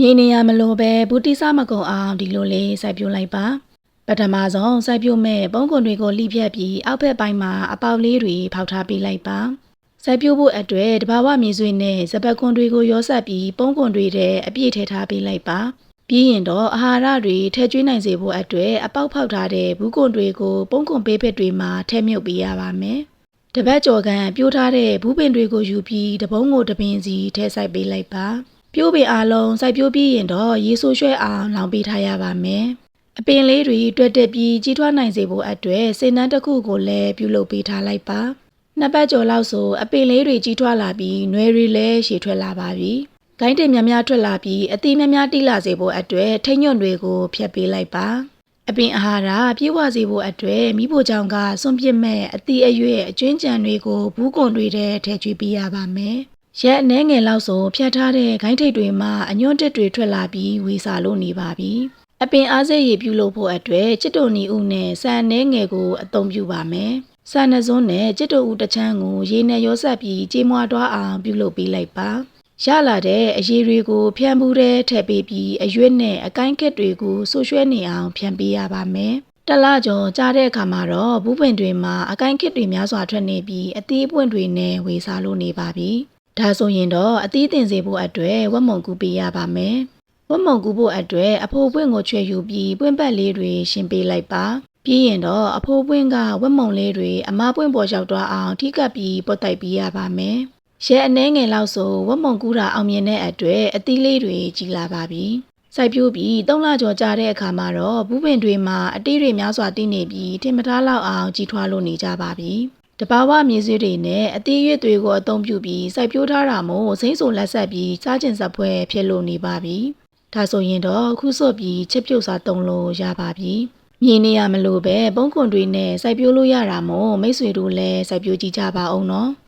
မြေနေရမလို့ပဲဘူတိစမကုံအောင်ဒီလိုလေးစိုက်ပျိုးလိုက်ပါပထမဆုံးစိုက်ပျိုးမဲ့ပုံကွန်တွေကိုလှိဖြတ်ပြီးအောက်ဘက်ပိုင်းမှာအပေါက်လေးတွေဖောက်ထားပေးလိုက်ပါစိုက်ပျိုးဖို့အတွက်တဘာဝမြေဆွေနဲ့စပတ်ကွန်တွေကိုရောဆက်ပြီးပုံကွန်တွေထဲအပြည့်ထည့်ထားပေးလိုက်ပါပြီးရင်တော့အာဟာရတွေထည့်ကျွေးနိုင်စေဖို့အတွက်အပေါက်ဖောက်ထားတဲ့ဘူးကွန်တွေကိုပုံကွန်ပေးဖက်တွေမှာထည့်မြုပ်ပေးရပါမယ်တပတ်ကြော်ကန်ပြိုးထားတဲ့ဘူးပင်တွေကိုယူပြီးတပုံးကိုတပင်စီထည့်ဆိုင်ပေးလိုက်ပါ ပြိုးပင်အားလုံးစိုက်ပျိုးပြီးရင်တော့ရေဆိုးရွှဲအောင်လောင်ပေးထားရပါမယ်။အပင်လေးတွေတွက်တက်ပြီးကြီးထွားနိုင်စေဖို့အတွက်စေနန်းတစ်ခုကိုလည်းပြုလုပ်ပေးထားလိုက်ပါ။နှစ်ပတ်ကျော်လောက်ဆိုအပင်လေးတွေကြီးထွားလာပြီးနွယ်တွေလည်းရှည်ထွက်လာပါပြီ။ဂိုင်းတင်များများထွက်လာပြီးအသီးများများတိလာစေဖို့အတွက်ထိညွန့်တွေကိုဖျက်ပေးလိုက်ပါ။အပင်အာဟာရပြေဝစေဖို့အတွက်မိဖို့ကြောင့်ကစွန့်ပစ်မဲ့အသီးအရွက်အကျွင်းကြံတွေကိုဘူးကွန်တွေထဲထည့်ကျွေးပေးရပါမယ်။ ရက်အနှဲငယ်လောက်ဆိုဖြတ်ထားတဲ့ဂိုင်းထိတ်တွေမှာအညွန့်တက်တွေထွက်လာပြီးဝေစာလို့နေပါပြီ။အပင်အားစိတ်ရည်ပြုလုပ်ဖို့အတွက်ချစ်တုန်နီဦးနဲ့ဆန်အနှဲငယ်ကိုအသုံးပြုပါမယ်။ဆန်နှစုံးနဲ့ချစ်တုန်ဦးတစ်ချမ်းကိုရေနဲ့ရောဆက်ပြီးကြေးမွားသွားအောင်ပြုလုပ်ပေးလိုက်ပါ။ရလာတဲ့အရည်တွေကိုဖြန့်ဘူးတဲ့ထည့်ပေးပြီးအရွက်နဲ့အကိုင်းခက်တွေကိုဆူရွှဲနေအောင်ဖြန့်ပေးရပါမယ်။တလကျော်ကြားတဲ့အခါမှာတော့ဘူးပင်တွေမှာအကိုင်းခက်တွေများစွာထွက်နေပြီးအသီးပွင့်တွေနဲ့ဝေစားလို့နေပါပြီ။ ဒါဆိုရင်တော့အသီးတင်စေဖို့အတွက်ဝက်မုံကူပေးရပါမယ်။ဝက်မုံကူဖို့အတွက်အဖိုးပွင့်ကိုချွဲယူပြီးပွင့်ပတ်လေးတွေရှင်းပေးလိုက်ပါ။ပြီးရင်တော့အဖိုးပွင့်ကဝက်မုံလေးတွေအမပွင့်ပေါ်ရောက်သွားအောင်ထိကပ်ပြီးပုတ်တိုက်ပေးရပါမယ်။ရဲအနှဲငယ်လောက်ဆိုဝက်မုံကူတာအောင်မြင်တဲ့အတွက်အသီးလေးတွေကြီးလာပါပြီ။စိုက်ပျိုးပြီး၃လကျော်ကြာတဲ့အခါမှာတော့ဘူးပင်တွေမှာအတီးတွေများစွာတည်နေပြီးထင်မထားလောက်အောင်ကြီးထွားလို့နေကြပါပြီ။ တဘာဝမြေဆွေးတွေနဲ့အသေးရွက်တွေကိုအသုံးပြုပြီးစိုက်ပျိုးထားတာမို့စိမ့်ဆိုလက်ဆက်ပြီးစားကျင်စပွဲဖြစ်လို့နေပါပြီ။ဒါဆိုရင်တော့ခုစွတ်ပြီးချက်ပြုတ်စားတုံးလို့ရပါပြီ။မြေနေရမလို့ပဲပုံကွန်တွေနဲ့စိုက်ပျိုးလို့ရတာမို့မိတ်ဆွေတို့လည်းစိုက်ပျိုးကြည့်ကြပါအောင်နော်။